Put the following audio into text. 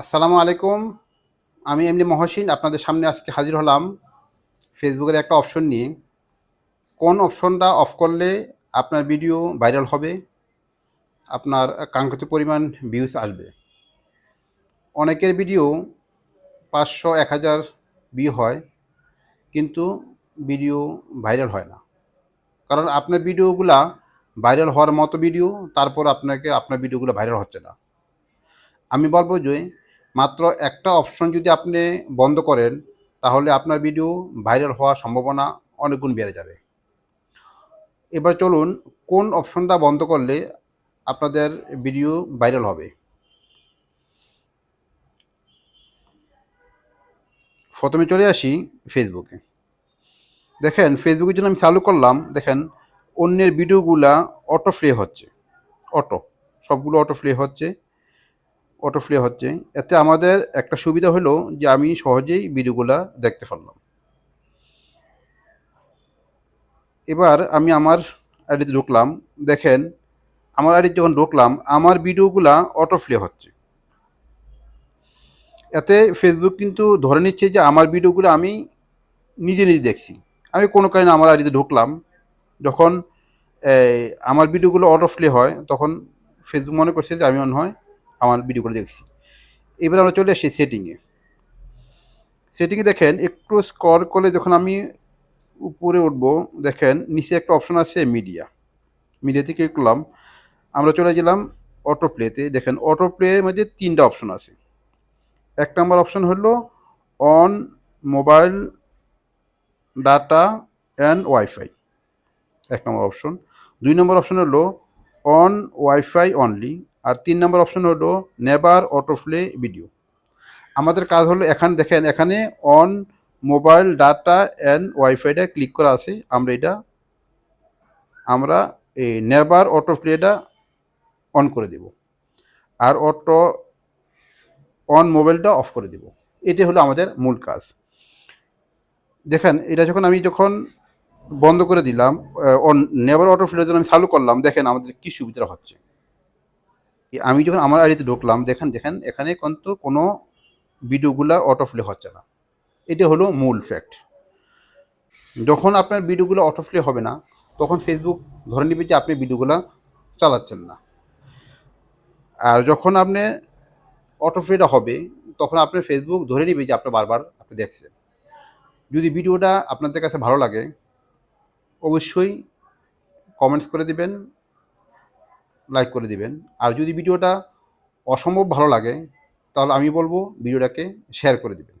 আসসালামু আলাইকুম। আমি এমনি মহসিন, আপনাদের সামনে আজকে হাজির হলাম ফেসবুকের একটা অপশন নিয়ে। কোন অপশনটা অফ করলে আপনার ভিডিও ভাইরাল হবে? আপনার কাঙ্ক্ষিত পরিমাণ ভিউজ আসবে। অনেকের ভিডিও পাঁচশো, এক হাজার ভিউ হয়, কিন্তু ভিডিও ভাইরাল হয় না। কারণ আপনার ভিডিওগুলা ভাইরাল হওয়ার মতো ভিডিও, তারপর আপনাকে আপনার ভিডিওগুলো ভাইরাল হচ্ছে না। আমি বলব যে মাত্র একটা অপশন যদি আপনি বন্ধ করেন, তাহলে আপনার ভিডিও ভাইরাল হওয়ার সম্ভাবনা অনেক গুণ বেড়ে যাবে। এবার চলুন, কোন অপশনটা বন্ধ করলে আপনাদের ভিডিও ভাইরাল হবে? প্রথমে চলে আসি ফেসবুকে দেখেন ফেসবুকের জন্য আমি চালু করলাম, দেখেন, অন্যের ভিডিওগুলা অটো প্লে হচ্ছে। অটো সবগুলো অটো প্লে হচ্ছে। অটো প্লে হচ্ছে, এতে আমাদের একটা সুবিধা হলো যে আমি সহজেই ভিডিওগুলা দেখতে পারলাম। এবার আমি আমার আইডিতে ঢুকলাম, দেখেন আমার আইডি যখন ঢুকলাম, আমার ভিডিওগুলা অটো প্লে হচ্ছে। এতে ফেসবুক কিন্তু ধরে নিচ্ছে যে আমার ভিডিওগুলো আমি নিজে নিজে দেখছি। আমি কোনো কারণে আমার আইডিতে ঢুকলাম, যখন আমার ভিডিওগুলো অটো প্লে হয়, তখন ফেসবুক মনে করছে যে আমি মনে হয় আমার ভিডিও করে দেখছি। এবার আমরা চলে আসি সেটিংয়ে সেটিংয়ে দেখেন, একটু স্কর করলে যখন আমি উপরে উঠব, দেখেন নিচে একটা অপশন আছে মিডিয়া মিডিয়াতে ক্লিক করলাম, আমরা চলে গেলাম অটো প্লেতে দেখেন অটো প্লের মধ্যে তিনটা অপশন আছে। এক নম্বর অপশন হলো on mobile data and wifi এক নম্বর অপশন দুই নম্বর অপশন হলো অন ওয়াইফাই অনলি আর তিন নম্বর অপশন হলো নেভার অটো প্লে ভিডিও আমাদের কাজ হলো এখানে দেখেন, এখানে অন মোবাইল ডাটা অ্যান্ড ওয়াইফাইটা ক্লিক করা আছে। আমরা এটা, আমরা এই নেভার অটো প্লেটা অন করে দেব। আর অটো অন মোবাইলটা অফ করে দেব। এটাই হলো আমাদের মূল কাজ। দেখেন, এটা যখন আমি যখন বন্ধ করে দিলাম অন নেভার অটো প্লের জন্য আমি চালু করলাম, দেখেন আমাদের কী সুবিধা হচ্ছে। আমি যখন আমার আইডিতে ঢুকলাম, দেখেন দেখেন, এখানে কিন্তু কোনো ভিডিওগুলো অটো প্লে হচ্ছে না। এটা হলো মূল ফ্যাক্ট যখন আপনার ভিডিওগুলো অটো প্লে হবে না, তখন ফেসবুক ধরে নেবে যে আপনি ভিডিওগুলো চালাচ্ছেন না। আর যখন আপনি অটো প্লেটা হবে, তখন আপনার ফেসবুক ধরে নেবে যে আপনি বারবার আপনি দেখছেন। যদি ভিডিওটা আপনাদের কাছে ভালো লাগে, অবশ্যই কমেন্টস করে দিবেন। লাইক করে দিবেন। আর যদি ভিডিওটা অসম্ভব ভালো লাগে, তাহলে আমি বলব ভিডিওটাকে শেয়ার করে দিবেন।